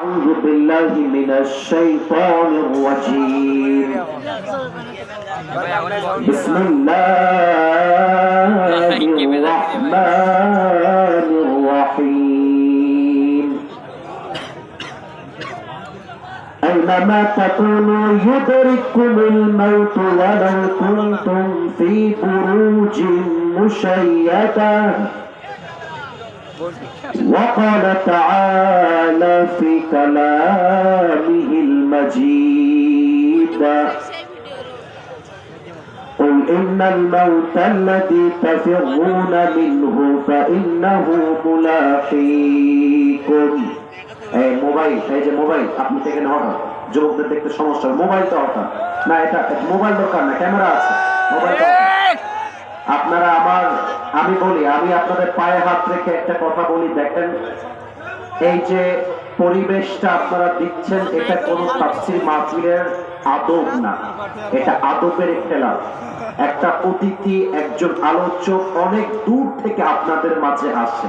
أعوذ بالله من الشيطان الرجيم. بسم الله الرحمن الرحيم. أينما تكونوا يدرككم الموت ولو كنتم في بروج مشيدة وقال تعالى في كلامه المجيد قل إن الموت الذي تفرون منه فإنه ملاقيكم এই মোবাইল এই যে মোবাইল আপনি থেকে হঠাৎ যুবকদের দেখতে সমস্যা মোবাইলটা হঠাৎ না এটা মোবাইল দরকার না ক্যামেরা আছে মোবাইল আপনারা আমার, আমি বলি, আমি আপনাদের পায়ে হাত রেখে একটা কথা বলি, দেখেন, এই যে পরিবেশটা আপনারা দিচ্ছেন, এটা কোনো তাফসির মাহফিলের আদব না, এটা আদবের খেলা একটা অতিথি, একজন আলোচক অনেক দূর থেকে আপনাদের মাঝে আসে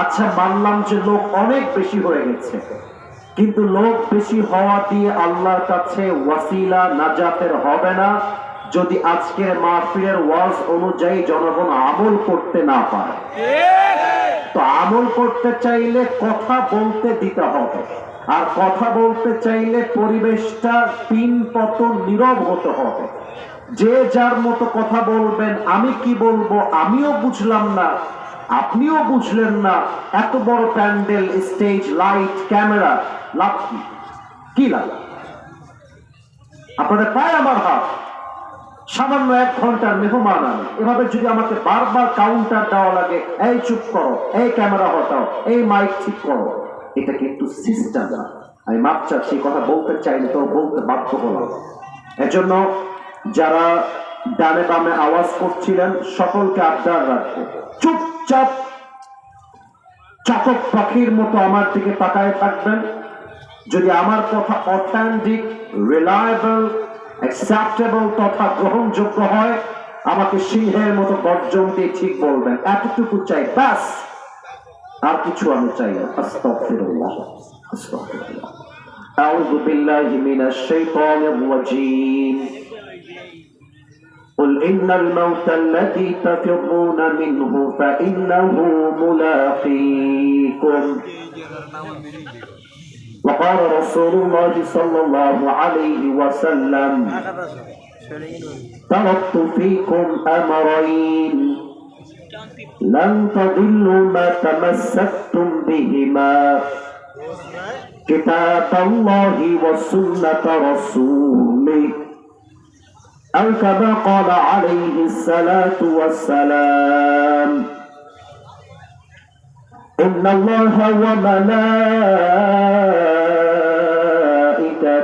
আচ্ছা মানলাম যে লোক অনেক বেশি হয়ে গেছে, কিন্তু লোক বেশি হওয়া দিয়ে আল্লাহর কাছে ওয়াসিলা নাজাতের হবে না যদি আজকের মাহফিলের ওয়াজ অনুযায়ী জনগণ আমল করতে না পারে, তো আমল করতে চাইলে কথা বলতে দিতে হবে। আর কথা বলতে চাইলে পরিবেশটা তিন পতন নীরব হতে হবে। যে যার মতো কথা বলবেন, আমি কি বলব আমিও বুঝলাম না, আপনিও বুঝলেন না, এত বড় প্যান্ডেল, স্টেজ, লাইট, ক্যামেরা, লাভ কি? কি লাভ? আপনাদের পায় আমার হাত। সামান্য এক ঘণ্টার মেহমান এভাবে যদি আমাকে বারবার কাউন্টার দেওয়া লাগে, এই চুপ করো, এই ক্যামেরা হটাও, এই মাইক ঠিক করো। এটা কিন্তু সিস্টেম আমি মাপ চাচ্ছি কথা বলতে চাইলে তো বলতে বাধ্য হলাম। এজন্য যারা ডানে বামে আওয়াজ করছিলেন, সকলকে আবদার রাখব। চুপচাপ চাতক পাখির মতো আমার দিকে তাকায় থাকবেন। যদি আমার কথা অথেন্টিক রিলায়েবল অ্যাকসেপ্টেবল তথা গ্রহণযোগ্য হয় আমাকে সিংহের মতো গর্জন দিয়ে ঠিক বলবেন এতটুকু চাই ব্যাস আর কিছু আমি চাই না আস্তাগফিরুল্লাহ আস্তাগফিরুল্লাহ أعوذ بالله من الشيطان الرجيم قل إن الموت الذي تفرون منه فإنه ملاقيكم وقال رسول الله صلى الله عليه وسلم تركت فيكم أمرين لن تضلوا ما تمسكتم بهما كتاب الله وسنة رسوله. أو كما قال عليه الصلاة والسلام إن الله وملائكته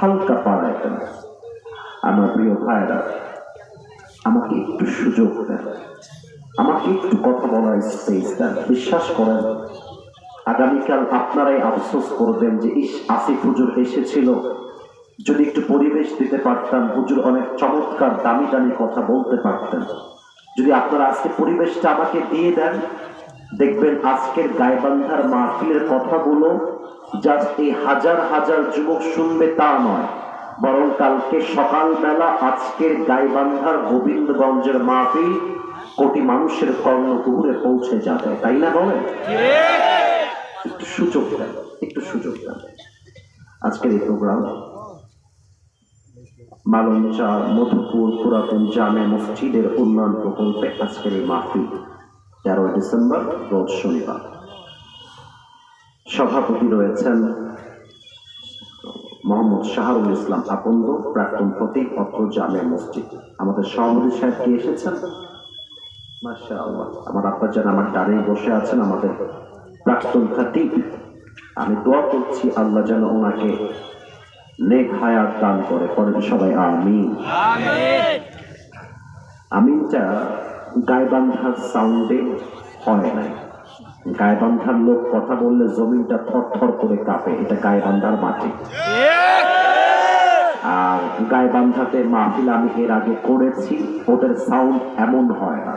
হালকা পাড়ায় কেন আমার প্রিয় ভাইরা আমাকে একটু সুযোগ দেন। আমাকে একটু কথা বলার স্পেস দেন। বিশ্বাস করেন, আগামীকাল আপনারাই আফসোস করবেন যে, ইস, আসিফ হুজুর এসেছিল। যদি একটু পরিবেশ দিতে পারতাম, হুজুর অনেক চমৎকার দামি দামি কথা বলতে পারতেন। যদি আপনারা আজকে পরিবেশটা আমাকে দিয়ে দেন, দেখবেন আজকের গায়বান্ধার মাহফিলের কথাগুলো জাস্ট হাজার হাজার যুবক শুনবে তা নয়, বরং কালকে সকালবেলা আজকের গাইবান্ধার গোবিন্দগঞ্জের মাহফিল কোটি মানুষের কর্ণকুহুরে পৌঁছে যাবে, তাই না বলেন? একটু সুযোগ দেন, একটু সুযোগ দেন। আজকের এই প্রোগ্রাম মালঞ্চা মধুপুর পুরাতন জামে মসজিদের উন্নয়ন প্রকল্পে আজকের এই মাহফিল তেরোই ডিসেম্বর, রোজ শনিবার। সভাপতি রয়েছেন মোহাম্মদ শাহরুল ইসলাম আকন্দ, প্রাক্তন ফতিক অত্র জামে মসজিদ। আমাদের সভাপতি সাহেব কি এসেছেন? আমার আব্বা যেন আমার ডানে বসে আছেন, আমাদের প্রাক্তন খাতিব। আমি দোয়া করছি আল্লাহ যেন ওনাকে নেক হায়াত দান করে। করেন সবাই, আমিন। আমিনটা গায়বান্ধার সাউন্ডে হয় নাই। গায়বান্ধার লোক কথা বললে জমিনটা থর থর করে কাঁপে। এটা গায়বান্ধার মাটি। আর গায়বান্ধাতে মাহফিল আমি এর আগে করেছি, ওদের সাউন্ড এমন হয় না।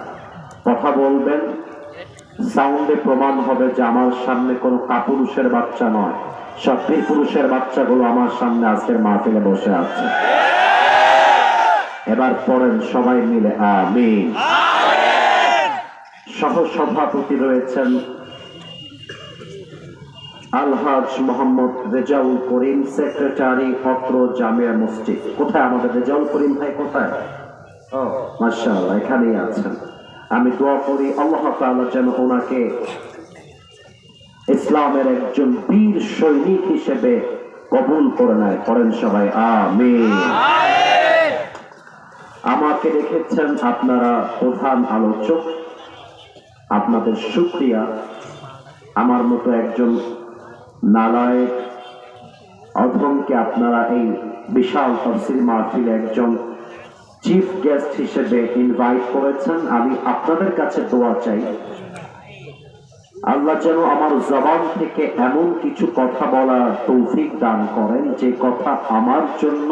কথা বলবেন সাউন্ডে প্রমাণ হবে যে আমার সামনে কোনো কাপুরুষের বাচ্চা নয়। সব পুরুষের বাচ্চাগুলো আমার সামনে আজকের মাহফিলে বসে আছে। এবার পড়েন সবাই মিলে, আমিন। সহ সভাপতি রয়েছেন আলহাজ মোহাম্মদ রেজাউল করিম সেক্রেটারি পত্র জামিয়া মসজিদ। কোথায় আমাদের রেজাউল করিম ভাই? কোথায়? ও মাশাআল্লাহ এখানেই আছেন। আমি দোয়া করি আল্লাহ তাআলা যেন ওনাকে ইসলামের একজন বীর সৈনিক হিসেবে কবুল করে নেয়। করেন সবাই আমিন। আমাকে রেখেছেন আপনারা প্রধান আলোচক। আপনাদের শুক্রিয়া। আমার মতো একজন নালায়ক অধমকে আপনারা এই বিশাল তফসিল মাহফিলে একজন চিফ গেস্ট হিসেবে ইনভাইট করেছেন। আমি আপনাদের কাছে দোয়া চাই। আল্লাহ যেন আমার জবান থেকে এমন কিছু কথা বলার তৌফিক দান করেন, যে কথা আমার জন্য,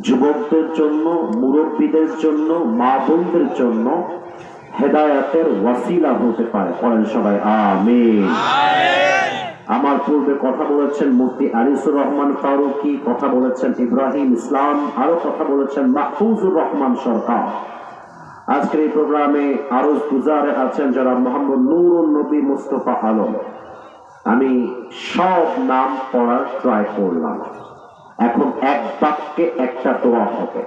যুবকদের জন্য, মুরব্বীদের জন্য মা বোনদের জন্য হেদায়াতের ওয়াসিলা হতে পারে। পড়েন সবাই আমিন। আমার পূর্বে কথা বলেছেন মুফতি আনিসুর রহমান ফারুকি কথা বলেছেন ইব্রাহিম ইসলাম আরও কথা বলেছেন মাহফুজুর রহমান সরকার। আজকের এই প্রোগ্রামে আরও গুজারে আছেন যারা মোহাম্মদ নুরুল নবী মুস্তফা আলম। আমি সব নাম পড়ার ট্রাই করলাম। এখন এক বাক্যে একটা দোয়া হবে।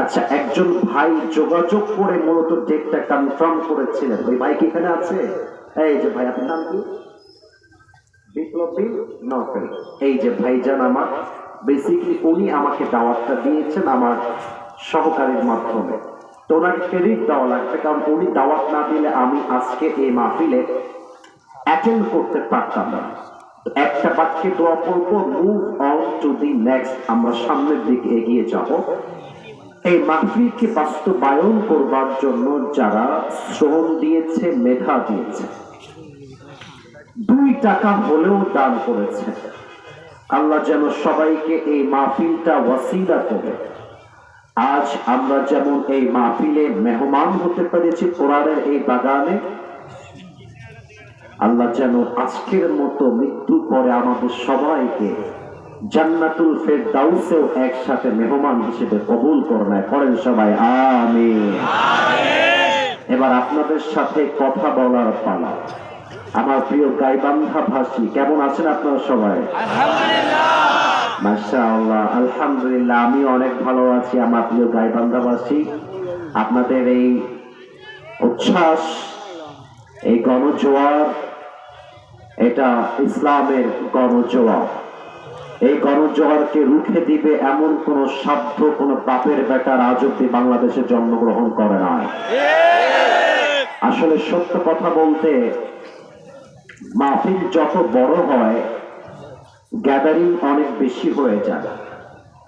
আচ্ছা একজন ভাই যোগাযোগ করে মূলত ডেটটা কনফার্ম করেছিলেন। ওই ভাই কি এখানে আছে? এই যে ভাই, আপনার নাম কি? বিপ্লবী নকল। এই যে ভাইজান আমার বেসিকলি উনি আমাকে দাওয়াতটা দিয়েছেন আমার সহকারীর মাধ্যমে। তো ওনাকে ক্রেডিট দেওয়া লাগবে, কারণ উনি দাওয়াত না দিলে আমি আজকে এই মাহফিলে অ্যাটেন্ড করতে পারতাম না। একটা বাক্যে দোয়া করব move on to the next আমরা সামনের দিকে এগিয়ে যাব। এই মাহফিলকে বাস্তবায়ন করবার জন্য যারা শ্রম দিয়েছে, মেধা দিয়েছে, দুই টাকা হলেও দান করেছে। আল্লাহ যেন সবাইকে এই মাহফিলটা ওয়াসিলা করে। আজ আমরা যেমন এই মাহফিলে মেহমান হতে পেরেছি কোরআনের এই বাগানে, আল্লাহ যেন আজকের মতো মৃত্যু পরে আমাদের সবাইকে জান্নাতুল ফেরদাউসেও একসাথে মেহমান হিসেবে কবুল করে নেয় করেন সবাই আমিন। এবার আপনাদের সাথে কথা বলার পালা। আমার প্রিয় গাইবান্ধা ভাষী কেমন আছেন আপনারা সবাই? মাশাআল্লাহ আলহামদুলিল্লাহ আমি অনেক ভালো আছি আমার প্রিয় গাইবান্ধাবাসী আপনাদের এই উচ্ছ্বাস এই গণজোয়ার এটা ইসলামের গণজোয়ার। এই গণজোয়ারকে রুখে দিবে এমন কোন সাধ্য কোন বাপের বেটার আজ অব্দি বাংলাদেশে জন্মগ্রহণ করে নাই। আসলে সত্য কথা বলতে মাহফিল যত বড় হয় গ্যাদারিং অনেক বেশি হয়ে যায়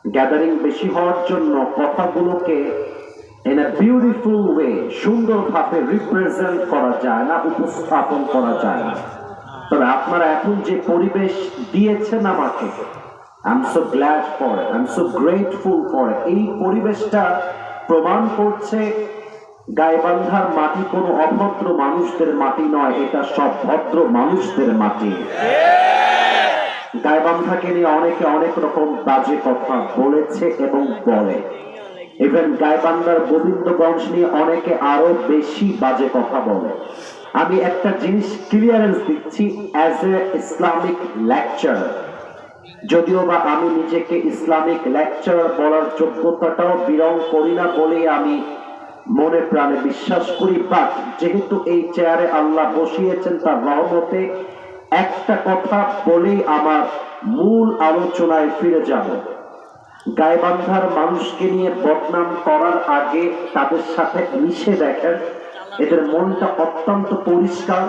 গ্যাদারিং বেশি হওয়ার জন্য কথাগুলোকে ইন আ বিউটিফুল ওয়ে সুন্দরভাবে রিপ্রেজেন্ট করা যায় না, উপস্থাপন করা যায় না। তবে আপনারা এখন যে পরিবেশ দিয়েছেন আমাকে I so glad for I so grateful for এই পরিবেশটা প্রমাণ করছে গাইবান্ধার মাটি কোনো অভদ্র মানুষদের মাটি নয়, এটা সব ভদ্র মানুষদের মাটি। গায়বান্ধাকে নিয়ে অনেকে অনেক রকম বাজে কথা বলেছে এবং বলে। ইভেন গায়বান্ধার গোবিন্দ বংশ নিয়ে অনেকে আরও বেশি বাজে কথা বলে। আমি একটা জিনিস ক্লিয়ারেন্স দিচ্ছি অ্যাজ এ ইসলামিক লেকচার যদিও বা আমি নিজেকে ইসলামিক লেকচারার বলার যোগ্যতাটাও বিরং করি না বলেই আমি মনে প্রাণে বিশ্বাস করি বাট যেহেতু এই চেয়ারে আল্লাহ বসিয়েছেন তার রহমতে, একটা কথা বলেই আমার মূল আলোচনায় ফিরে যাব। গায়বান্ধার মানুষকে নিয়ে বদনাম করার আগে তাদের সাথে মিশে দেখেন। এদের মনটা অত্যন্ত পরিষ্কার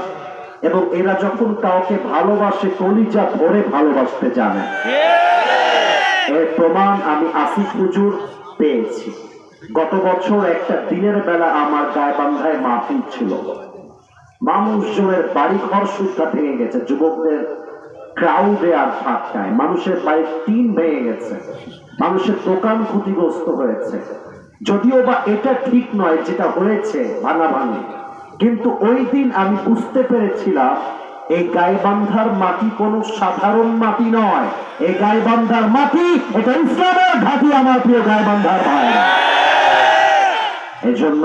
এবং এরা যখন কাউকে ভালোবাসে কলিজা ভরে ভালোবাসতে জানে। এর প্রমাণ আমি আসিফ হুজুর পেয়েছি। গত বছর একটা দিনের বেলা আমার গায়বান্ধায় মাহফিল ছিল। মানুষজনের বাড়ি ঘর সুদ্ধা ভেঙে গেছে যুবকদের ক্রাউডে আর ঠাট্টায় মানুষের বাড়ির টিন ভেঙে গেছে। মানুষের দোকান ক্ষতিগ্রস্ত হয়েছে। যদিও বা এটা ঠিক নয় যেটা হয়েছে ভাঙাভাঙি কিন্তু ওই দিন আমি বুঝতে পেরেছিলাম এই গাইবান্ধার মাটি কোনো সাধারণ মাটি নয়। এই গাইবান্ধার মাটি এটা ইসলামের ঘাটি আমার প্রিয় গাইবান্ধার ভাই। এজন্য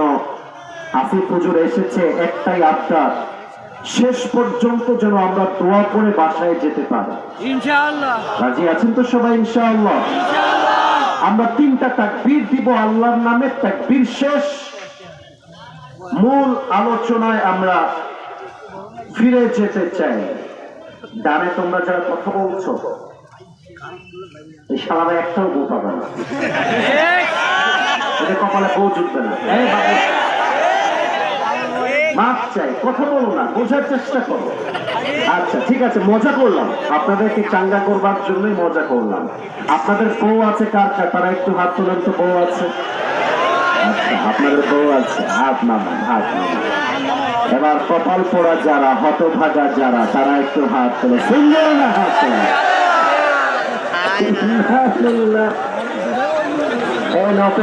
আসিফ হুজুর এসেছে একটাই আবদার শেষ পর্যন্ত যেন আমরা দোয়া করে বাসায় যেতে পারি। ইনশাআল্লাহ। রাজি আছেন তো সবাই ইনশাআল্লাহ। আমরা তিনটা তাকবীর দিব, আল্লাহর নামে তাকবীর শেষ। মূল আলোচনায় আমরা ফিরে যেতে চাই। ডানে তোমরা যারা কথা বলছো একটাও বউ না। না চাই, কথা বলো না, বোঝার চেষ্টা করো। আচ্ছা ঠিক আছে, মজা করলাম। আপনাদেরকে চাঙ্গা করবার জন্যই মজা করলাম। আপনাদের বউ আছে কার তারা একটু হাত তোলেন তো, বউ আছে। আচ্ছা আপনাদের বউ আছে। হাত নামান, হাত এবার কপাল পোড়া যারা, হতভাগা যারা, তারা একটু হাত তোলে সুন্দর না হাত তোলে।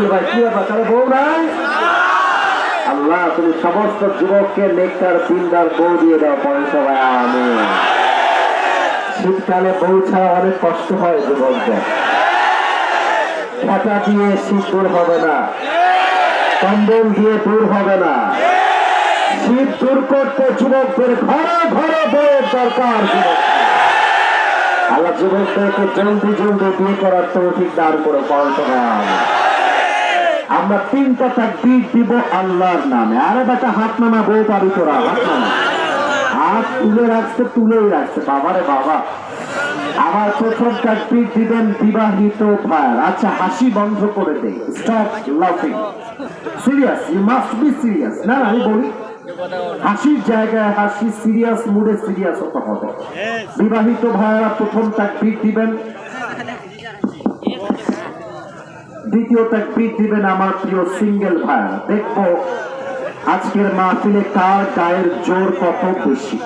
এই ভাই, কি ব্যাপার? তারা বউ নাই? আল্লাহ তুমি সমস্ত যুবককে নেকটার দিনদার বউ দিয়ে দাও পরে সবাই আমি শীতকালে বউ ছাড়া অনেক কষ্ট হয় যুবকদের। ছাতা দিয়ে শীত দূর হবে না। কম্বল দিয়ে দূর হবে না। শীত দূর করতে যুবকদের ঘরে ঘরে বউয়ের দরকার আল্লাহ যুবকদেরকে জলদি জলদি বিয়ে করার তৌফিক দান করে পরে সবাই আমি আমরা তিনটা তাকবীর দিব আল্লাহর নামে। আরে বেটা হাত নামা বউ পাবি তোরা হাত নামা। হাত তুলে রাখছে তুলেই রাখছে। বাবারে বাবা। আমার প্রথম তাকবীর দিবেন বিবাহিত ভাইয়ার। আচ্ছা হাসি বন্ধ করে দেই। স্টপ লাফিং serious you must be serious না না, আমি বলি। হাসির জায়গায় হাসি সিরিয়াস মুডে সিরিয়াস হতে হবে। বিবাহিত ভাইয়ারা প্রথম তাকবীর দিবেন দ্বিতীয় তাকবীর দিবেন আমার প্রিয় সিঙ্গেল ভাইয়ারা দেখব আজকের মাহফিলে কার গায়ের জোর কত বেশি।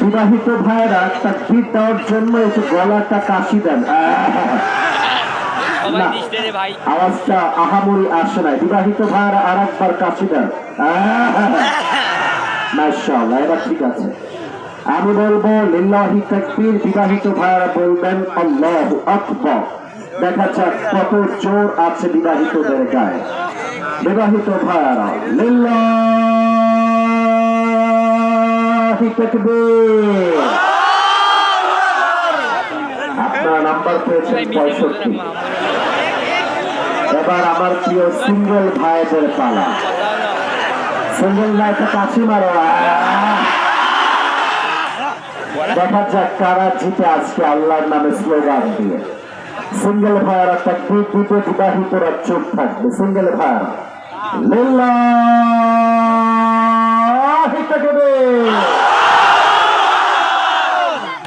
বিবাহিত ভাইয়েরা তাকবীর দেওয়ার জন্য একটু গলাটা কাশি দেন। ভাই আওয়াজটা আহামরি আসে না বিবাহিত ভাইয়েরা আর একবার কাশি দেন। এবার ঠিক আছে। আমি বলব, লিল্লাহি বিবাহিত ভাইয়েরা বলবেন, আল্লাহু আকবার। দেখা যাক কত জোর আছে বিবাহিতদের গায়ে। বিবাহিত ভাইয়েরা লিল্লাহি পঁয়ষট্টি। এবার আমার প্রিয় সিঙ্গেল ভাইদের পালা। সিঙ্গেল ভাইকে কাছি মারো! দেখা যাক কারা জিতে আজকে আল্লাহর নামে স্লোগান দিয়ে। সিঙ্গেল ভাইয়ারা, তাকবীর দিতে বিবাহিতরা চুপ থাকবে। সিঙ্গেল লিল্লাহি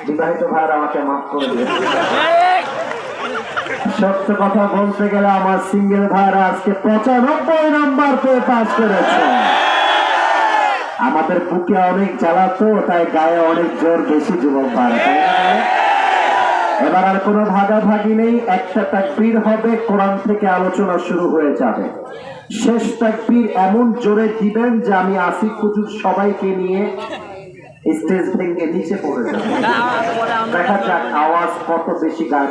বিবাহিত আমাকে মাফ সত্য কথা বলতে গেলে আমার সিঙ্গেল ভাইরা আজকে পঁচানব্বই নাম্বার পেয়ে পাস করেছে। আমাদের বুকে অনেক জ্বালা তো তাই গায়ে অনেক জোর বেশি যুবক ভাই? এবার আর কোনো ভাগাভাগি নেই একটা তাকবীর হবে কোরআন থেকে আলোচনা শুরু হয়ে যাবে। শেষ তাকবীর এমন জোরে দিবেন যে আমি আসিফ হুজুর সবাইকে নিয়ে স্টেজ ভেঙে নিচে পড়ে যাবে। দেখা যাক আওয়াজ কত বেশি গায়ে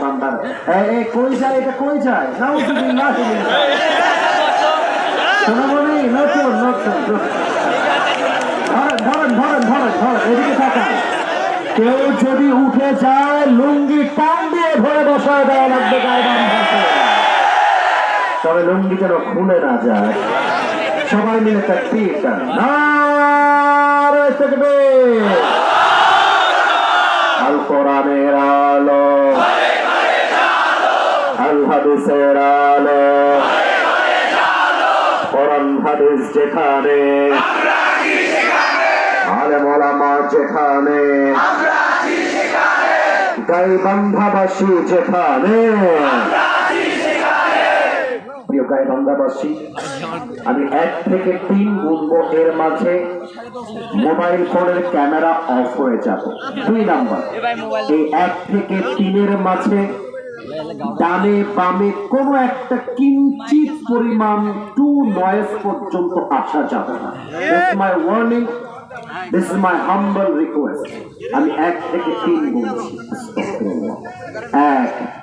এই, কই যায় এটা কই যায়? তুমি না তুমি সোনামণি নতুন নতুন। ধরেন ধরেন ধরেন ধরেন এদিকে তাকান। কেউ যদি উঠে যায়, লুঙ্গি টান দিয়ে ধরে বসায় দেওয়া লাগবে তবে লুঙ্গি যেন খুলে না যায়। সবাই মিলে তার নারে আল কোরআনের আলো। আল হাদিসের আলো। কোরআন হাদিস যেখানে। ওলামা যেখানে গাইবান্ধাবাসী যেখানে আমি এক থেকে তিন গুনবো এর মাঝে মোবাইল ফোনের ক্যামেরা অফ হয়ে যাবে। দুই নাম্বার, এই এক থেকে তিনের মাঝে ডানে বামে কোনো একটা কিঞ্চিত পরিমাণ টু নয়েস পর্যন্ত আসা যাবে না। Warning This is my humble request. I'm acting in the world. Act.